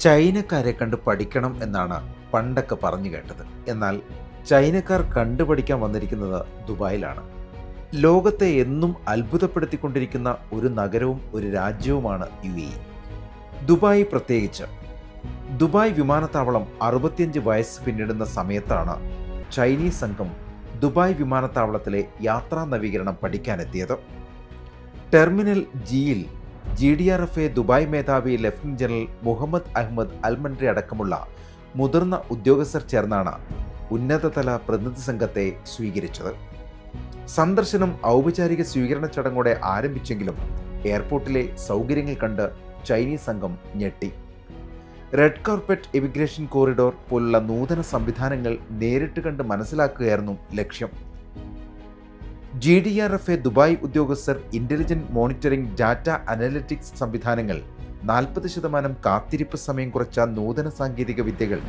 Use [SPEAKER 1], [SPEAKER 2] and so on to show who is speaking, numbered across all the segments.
[SPEAKER 1] ചൈനക്കാരെ കണ്ട് പഠിക്കണം എന്നാണ് പണ്ടൊക്കെ പറഞ്ഞു കേട്ടത്. എന്നാൽ ചൈനക്കാർ കണ്ടുപഠിക്കാൻ വന്നിരിക്കുന്നത് ദുബായിലാണ്. ലോകത്തെ എന്നും അത്ഭുതപ്പെടുത്തിക്കൊണ്ടിരിക്കുന്ന ഒരു നഗരവും ഒരു രാജ്യവുമാണ് യു എ ദുബായ് പ്രത്യേകിച്ച്. ദുബായ് വിമാനത്താവളം അറുപത്തിയഞ്ച് വയസ്സ് പിന്നിടുന്ന സമയത്താണ് ചൈനീസ് സംഘം ദുബായ് വിമാനത്താവളത്തിലെ യാത്രാ നവീകരണം പഠിക്കാനെത്തിയത്. ടെർമിനൽ ജിയിൽ G D R F A Dubai മേധാവി lieutenant general Mohammed Ahmed Al Marri അടക്കമുള്ള മുതിർന്ന ഉദ്യോഗസ്ഥർ ചേർന്നാണ് ഉന്നതതല പ്രതിനിധി സംഘത്തെ സ്വീകരിച്ചത്. സന്ദർശനം ഔപചാരിക സ്വീകരണ ചടങ്ങോടെ ആരംഭിച്ചെങ്കിലും എയർപോർട്ടിലെ സൗകര്യങ്ങൾ കണ്ട് ചൈനീസ് സംഘം ഞെട്ടി. റെഡ് കാർപ്പറ്റ് ഇമിഗ്രേഷൻ കോറിഡോർ പോലുള്ള നൂതന സംവിധാനങ്ങൾ നേരിട്ട് കണ്ട് മനസ്സിലാക്കുകയായിരുന്നു ലക്ഷ്യം. G D R F A Dubai ഉദ്യോഗസ്ഥർ ഇന്റലിജന്റ് മോണിറ്ററിംഗ് ഡാറ്റ അനലിറ്റിക്സ് സംവിധാനങ്ങൾ നാൽപ്പത് ശതമാനം കാത്തിരിപ്പ് സമയം കുറച്ച നൂതന സാങ്കേതിക വിദ്യകൾ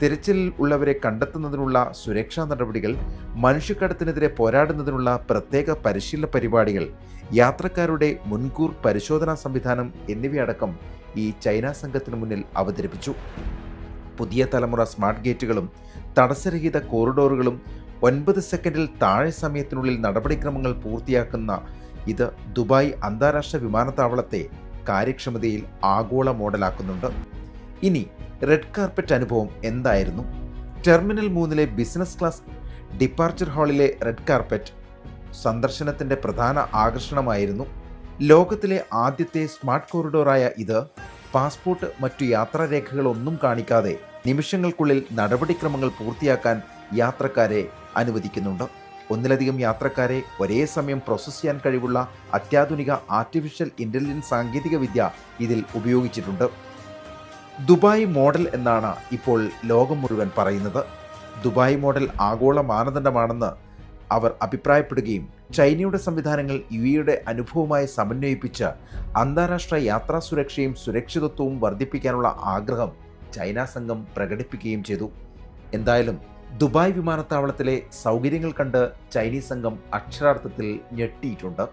[SPEAKER 1] തിരച്ചിലിൽ ഉള്ളവരെ കണ്ടെത്തുന്നതിനുള്ള സുരക്ഷാ നടപടികൾ മനുഷ്യക്കടത്തിനെതിരെ പോരാടുന്നതിനുള്ള പ്രത്യേക പരിശീലന പരിപാടികൾ യാത്രക്കാരുടെ മുൻകൂർ പരിശോധനാ സംവിധാനം എന്നിവയടക്കം ഈ ചൈന സംഘത്തിന് മുന്നിൽ അവതരിപ്പിച്ചു. പുതിയ തലമുറ സ്മാർട്ട് ഗേറ്റുകളും തടസ്സരഹിത കോറിഡോറുകളും ഒൻപത് സെക്കൻഡിൽ താഴെ സമയത്തിനുള്ളിൽ നടപടിക്രമങ്ങൾ പൂർത്തിയാക്കുന്ന ഇത് ദുബായ് അന്താരാഷ്ട്ര വിമാനത്താവളത്തെ കാര്യക്ഷമതയിൽ ആഗോള മോഡലാക്കുന്നുണ്ട്. ഇനി റെഡ് കാർപ്പറ്റ് അനുഭവം എന്തായിരുന്നു? ടെർമിനൽ മൂന്നിലെ ബിസിനസ് ക്ലാസ് ഡിപ്പാർച്ചർ ഹാളിലെ റെഡ് കാർപ്പറ്റ് സന്ദർശനത്തിന്റെ പ്രധാന ആകർഷണമായിരുന്നു. ലോകത്തിലെ ആദ്യത്തെ സ്മാർട്ട് കോറിഡോറായ ഇത് പാസ്പോർട്ട് മറ്റു യാത്രാരേഖകളൊന്നും കാണിക്കാതെ നിമിഷങ്ങൾക്കുള്ളിൽ നടപടിക്രമങ്ങൾ പൂർത്തിയാക്കാൻ യാത്രക്കാരെ അനുവദിക്കുന്നുണ്ട്. ഒന്നിലധികം യാത്രക്കാരെ ഒരേ സമയം പ്രോസസ് ചെയ്യാൻ കഴിവുള്ള അത്യാധുനിക ആർട്ടിഫിഷ്യൽ ഇന്റലിജൻസ് സാങ്കേതിക വിദ്യ ഇതിൽ ഉപയോഗിച്ചിട്ടുണ്ട്. ദുബായ് മോഡൽ എന്നാണ് ഇപ്പോൾ ലോകം മുഴുവൻ പറയുന്നത്. ദുബായ് മോഡൽ ആഗോള മാനദണ്ഡമാണെന്ന് അവർ അഭിപ്രായപ്പെടുകയും ചൈനയുടെ സംവിധാനങ്ങൾ യു എയുടെ അനുഭവമായി സമന്വയിപ്പിച്ച് അന്താരാഷ്ട്ര യാത്രാ സുരക്ഷയും സുരക്ഷിതത്വവും വർദ്ധിപ്പിക്കാനുള്ള ആഗ്രഹം ചൈന സംഘം പ്രകടിപ്പിക്കുകയും ചെയ്തു. എന്തായാലും ദുബായ് വിമാനത്താവളത്തിലെ സൗകര്യങ്ങൾ കണ്ട് ചൈനീസ് സംഘം അക്ഷരാർത്ഥത്തിൽ ഞെട്ടിയിട്ടുണ്ട്.